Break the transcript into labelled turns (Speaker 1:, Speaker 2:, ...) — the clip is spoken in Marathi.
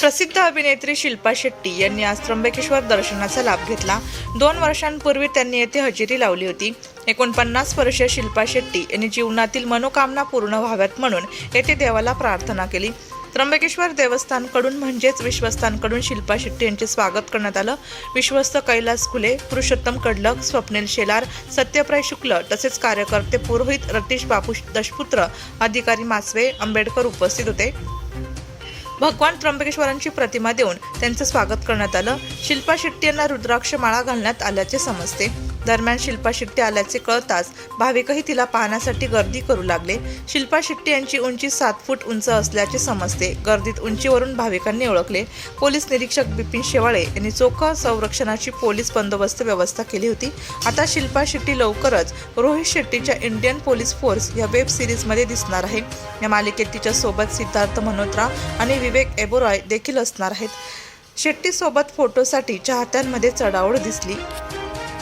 Speaker 1: प्रसिद्ध अभिनेत्री शिल्पा शेट्टी यांनी आज त्र्यंबकेश्वर दर्शनाचा लाभ घेतला. दोन वर्षांपूर्वी त्यांनी येथे हजेरी लावली होती. एकोणपन्नास वर्षीय शिल्पा शेट्टी यांनी जीवनातील मनोकामना पूर्ण व्हाव्यात म्हणून येथे देवाला प्रार्थना केली. त्र्यंबकेश्वर देवस्थानकडून म्हणजेच विश्वस्तांकडून शिल्पा शेट्टी यांचे स्वागत करण्यात आलं. विश्वस्त कैलास खुले पुरुषोत्तम कडलक स्वप्नील शेलार सत्यप्राय शुक्ल तसेच कार्यकर्ते पुरोहित रतीश बापू दशपुत्र अधिकारी मासवे आंबेडकर उपस्थित होते. भगवान त्र्यंबकेश्वरांची प्रतिमा देऊन त्यांचं स्वागत करण्यात आलं. शिल्पा शेट्टी यांना रुद्राक्ष माळा घालण्यात आल्याचे समजते. दरम्यान शिल्पा शेट्टी आल्याचे कळताच भाविकही तिला पाहण्यासाठी गर्दी करू लागले. शिल्पा शेट्टी यांची उंची सात फूट उंच असल्याचे समजते. गर्दीत उंचीवरून भाविकांनी ओळखले. पोलीस निरीक्षक बिपिन शेवाळे यांनी चोख संरक्षणाची पोलीस बंदोबस्त व्यवस्था केली होती. आता शिल्पा शेट्टी लवकरच रोहित शेट्टीच्या इंडियन पोलीस फोर्स या वेब सिरीजमध्ये दिसणार आहे. या मालिकेत तिच्या सोबत सिद्धार्थ मल्होत्रा आणि विवेक एबोरॉय देखील असणार आहेत. शेट्टीसोबत फोटोसाठी चाहत्यांमध्ये चढाओढ दिसली.